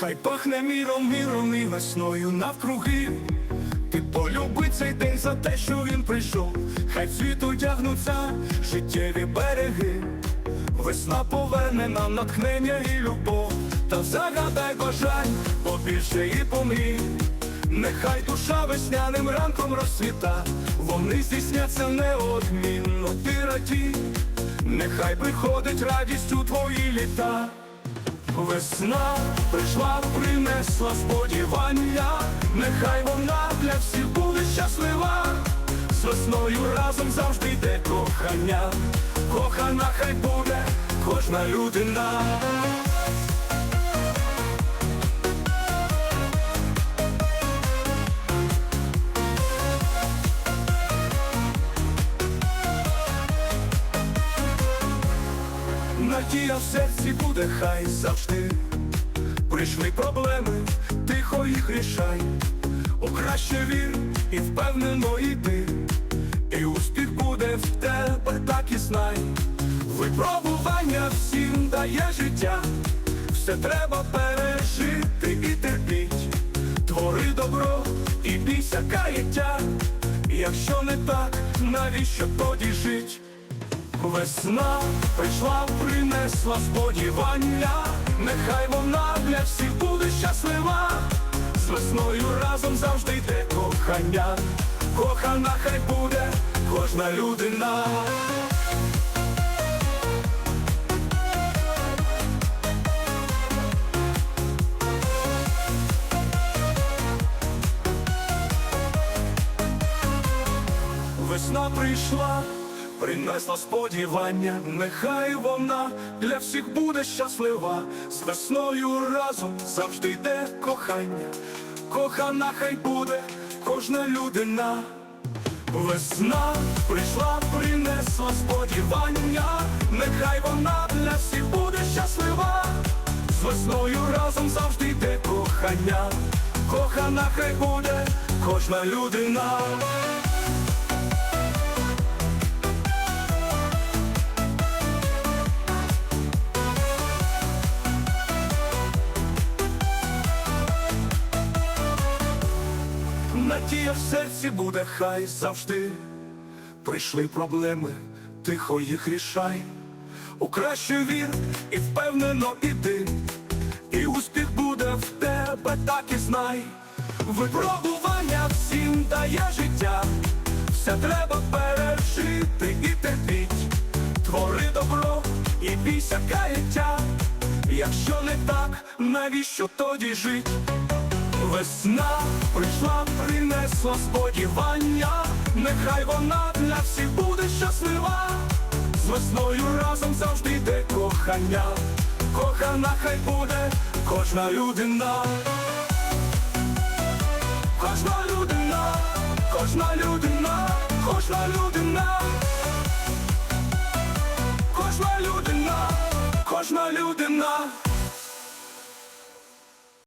Хай пахне міром, міром і весною навкруги. Ти полюби цей день за те, що він прийшов. Хай в світ одягнуться життєві береги. Весна поверне нам натхнення і любов. Та загадай бажань побільше і помрій. Нехай душа весняним ранком розцвіта, вони здійсняться неодмінно ти радій. Нехай приходить радість у твої літа. Весна прийшла, принесла сподівання, нехай вона для всіх буде щаслива. З весною разом завжди йде кохання, кохана хай буде кожна людина. Надія в серці буде, хай завжди. Прийшли проблеми, тихо їх рішай. У краще вір і впевнено йди. І успіх буде в тебе, так і знай. Випробування всім дає життя. Все треба пережити і терпіть. Твори добро і бійся каяття. Якщо не так, навіщо тоді жить? Весна прийшла, принесла сподівання, нехай вона для всіх буде щаслива. З весною разом завжди йде кохання, кохана хай буде кожна людина. Весна прийшла, принесла сподівання, нехай вона для всіх буде щаслива, з весною разом завжди йде кохання, кохана хай буде кожна людина. Весна прийшла, принесла сподівання, нехай вона для всіх буде щаслива, з весною разом завжди йде кохання, кохана хай буде кожна людина. Надія в серці буде, хай завжди прийшли проблеми, тихо їх рішай. У кращу вір і впевнено іди, і успіх буде в тебе, так і знай. Випробування всім дає життя, все треба пережити і терпіть. Твори добро і бійся каяття. Якщо не так, навіщо тоді жить? Весна прийшла, принесла сподівання, нехай вона для всіх буде щаслива. З весною разом завжди йде кохання, кохана хай буде кожна людина. Кожна людина, кожна людина, кожна людина. Кожна людина, кожна людина.